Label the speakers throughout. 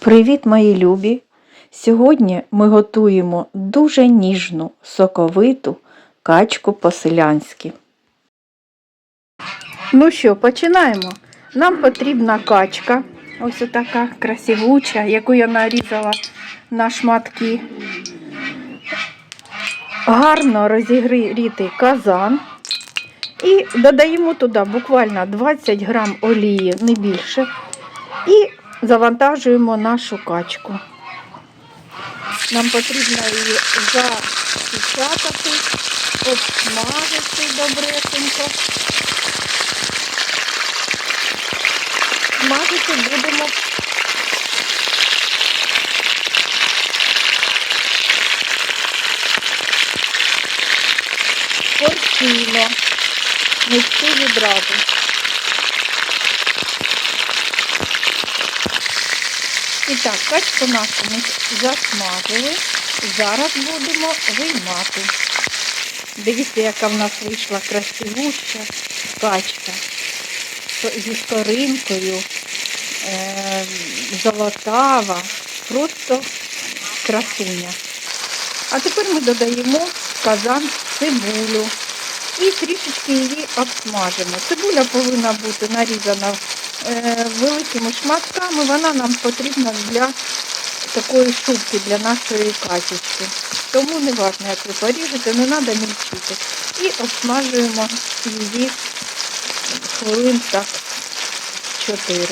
Speaker 1: Привіт, мої любі! Сьогодні ми готуємо дуже ніжну, соковиту качку по-селянськи. Ну що, починаємо. Нам потрібна качка, ось така красивуча, яку я нарізала на шматки. Гарно розігрітий казан. І додаємо туди буквально 20 грам олії, не більше. І завантажуємо нашу качку. Нам потрібно її запечатати, обсмажити добресенько. Смажити будемо порційно, не всю відразу. І так, качку нашу ми засмажили. Зараз будемо виймати. Дивіться, яка в нас вийшла красивуща качка зі скоринкою, е, золотава, просто красуня. А тепер ми додаємо в казан цибулю і трішечки її обсмажимо. Цибуля повинна бути нарізана е, великими шматками, вона нам потрібна для такої шубки, для нашої качечки. Тому не важливо, як ви поріжете, не треба мільчити. І обсмажуємо її хвилин так 4.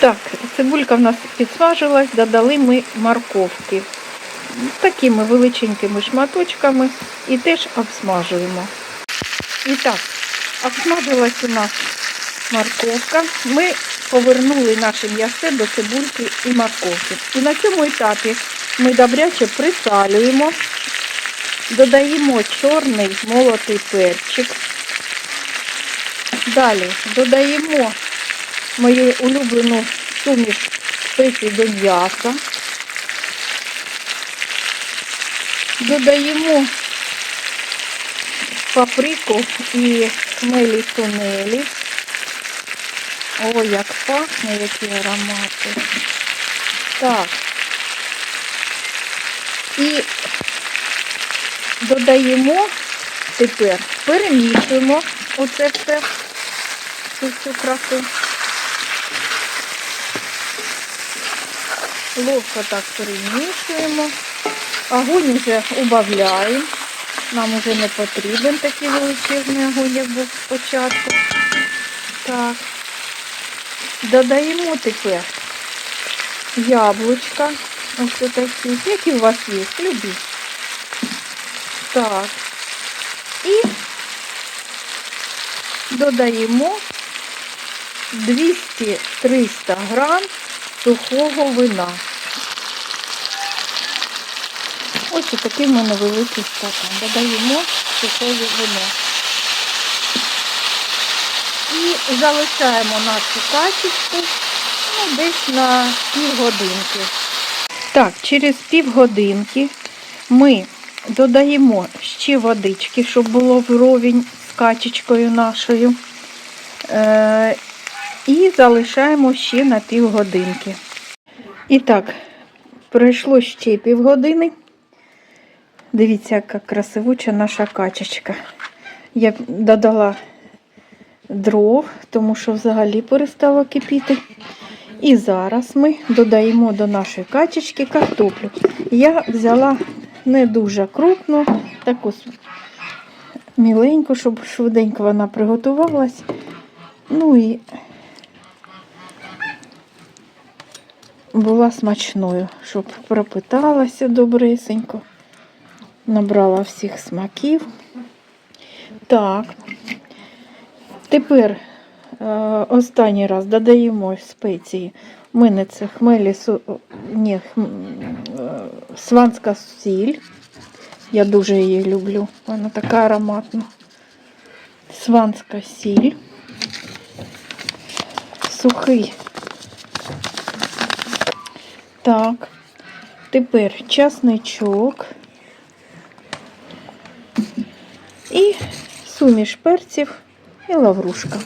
Speaker 1: Так, цибулька в нас підсмажилась, додали ми морковки. Такими величенькими шматочками і теж обсмажуємо. І так, обсмажилась у нас морковка. Ми повернули наше м'ясо до цибульки і морковки. І на цьому етапі ми добряче присалюємо, додаємо чорний молотий перчик. Далі додаємо мою улюблену суміш спецій до м'яса. Додаємо паприку і хмелі тунелі. О, як пахне, які аромати. Так. І додаємо тепер, перемішуємо оце все, цю всю красу. Ловко так перемішуємо. Огонь вже убавляємо. Нам вже не потрібен такий величезний огонь, як був спочатку. Так. Додаємо тепер яблучка. Ось такі, які у вас є, любі. Так. І додаємо 200-300 грам сухого вина. Ось такий в мене великий стакан. Додаємо сухе вино. І залишаємо нашу качечку ну, десь на півгодинки. Так, через півгодинки ми додаємо ще водички, щоб було вровень з качечкою нашою. Е, і залишаємо ще на півгодинки. І так, пройшло ще півгодини. Дивіться, яка красивуча наша качечка. Я додала дров, тому що взагалі перестало кипіти. І зараз ми додаємо до нашої качечки картоплю. Я взяла не дуже крупну, таку міленьку, щоб швиденько вона приготувалась. Ну і була смачною, щоб пропиталася добресенько. Набрала всіх смаків. Так, тепер е, останній раз додаємо спеції. У мене це хмелі, ні, е, сванська сіль. Я дуже її люблю. Вона така ароматна. Сванська сіль. Сухий. Так. Тепер часничок. І суміш перців і лаврушка.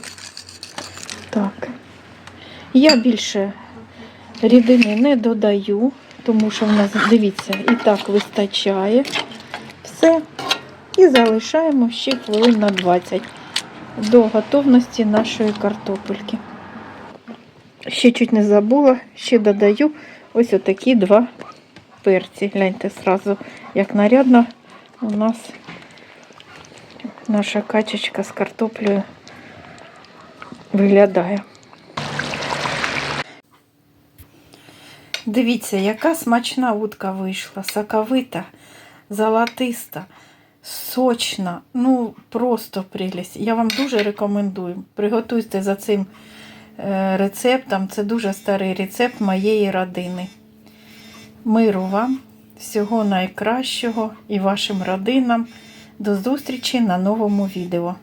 Speaker 1: Так. Я більше Рідини не додаю, тому що в нас, дивіться, і так вистачає. Все. І залишаємо ще хвилин на 20 до готовності нашої картопельки. Ще чуть не забула, ще додаю ось отакі два перці. Гляньте сразу, як нарядно у нас наша качечка з картоплею виглядає. Дивіться, яка смачна утка вийшла, соковита, золотиста, сочна, ну просто прелість. Я вам дуже рекомендую. Приготуйте за цим е, рецептом. Це дуже старий рецепт моєї родини. Миру вам, всього найкращого і вашим родинам. До зустрічі на новому відео.